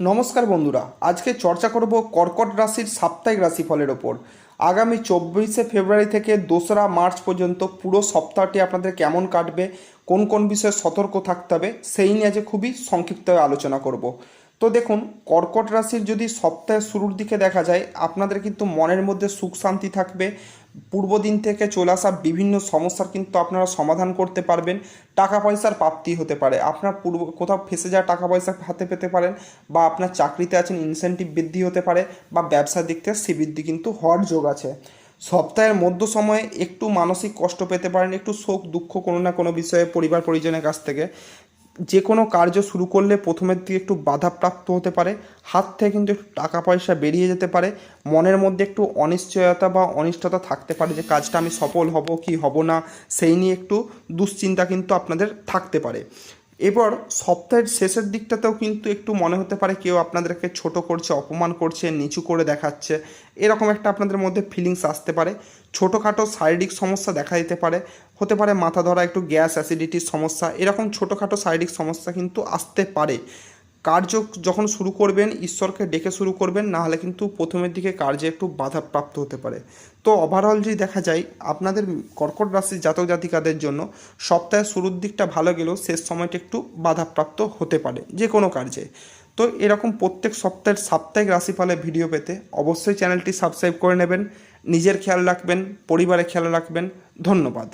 নমস্কার বন্ধুরা, আজকে চর্চা করব কর্কট রাশির সাপ্তাহিক রাশিফলের ওপর। আগামী চব্বিশে ফেব্রুয়ারি থেকে দোসরা মার্চ পর্যন্ত পুরো সপ্তাহটি আপনাদের কেমন কাটবে, কোন কোন বিষয়ে সতর্ক থাকতে হবে, সেই নিয়ে আজকে খুবই সংক্ষিপ্ত আলোচনা করব। তো দেখুন, কর্কট রাশির যদি সপ্তাহের শুরুর দিকে দেখা যায়, আপনাদের কিন্তু মনের মধ্যে সুখ শান্তি থাকবে পূর্ব দিন থেকে চলে আসা বিভিন্ন সমস্যার কিন্তু আপনারা সমাধান করতে পারবেন। টাকা পয়সার প্রাপ্তি হতে পারে। আপনার পূর্ব, কোথাও ফেসে যাওয়া টাকা পয়সা হাতে পেতে পারেন বা আপনার চাকরিতে আছেন ইনসেন্টিভ বৃদ্ধি হতে পারে বা ব্যবসার দিক থেকে সে কিন্তু হওয়ার যোগ আছে। সপ্তাহের মধ্য সময়ে একটু মানসিক কষ্ট পেতে পারেন, একটু শোক, দুঃখ কোনো না কোনো বিষয়ে পরিবার পরিজনের কাছ থেকে। যে কোনো কার্য শুরু করলে প্রথমের দিকে একটু বাধাপ্রাপ্ত হতে পারে, হাত থেকে কিন্তু একটু টাকা পয়সা বেরিয়ে যেতে পারে, মনের মধ্যে একটু অনিশ্চয়তা বা অনিষ্টতা থাকতে পারে যে কাজটা আমি সফল হব কি হব না, সেই নিয়ে একটু দুশ্চিন্তা কিন্তু আপনাদের থাকতে পারে। এবার সপ্তাহের শেষের দিকটাতেও কিন্তু একটু মনে হতে পারে কেউ আপনাদেরকে ছোট করছে, অপমান করছে, নিচু করে দেখাচ্ছে। এরকম একটা আপনাদের মধ্যে ফিলিংস আসতে পারে। ছোটোখাটো শারীরিক সমস্যা দেখা দিতে পারে। হতে পারে মাথা ধরা, একটু গ্যাস অ্যাসিডিটির সমস্যা। এরকম ছোটোখাটো শারীরিক সমস্যা কিন্তু আসতে পারে। কার্য যখন শুরু করবেন, ঈশ্বরকে ডেকে শুরু করবেন না হলে কিন্তু প্রথমের দিকে কার্যে একটু বাধাপ্রাপ্ত হতে পারে। তো ওভারঅল যদি দেখা যায়, আপনাদের কর্কট রাশির জাতক জাতিকাদের জন্য সপ্তাহের শুরুর দিকটা ভালো গেলেও শেষ সময়টা একটু বাধাপ্রাপ্ত হতে পারে যে কোনো কার্যে। তো এরকম প্রত্যেক সপ্তাহের সাপ্তাহিক রাশিফলের ভিডিও পেতে অবশ্যই চ্যানেলটি সাবস্ক্রাইব করে নেবেন, নিজের খেয়াল রাখবেন, পরিবারের খেয়াল রাখবেন। ধন্যবাদ।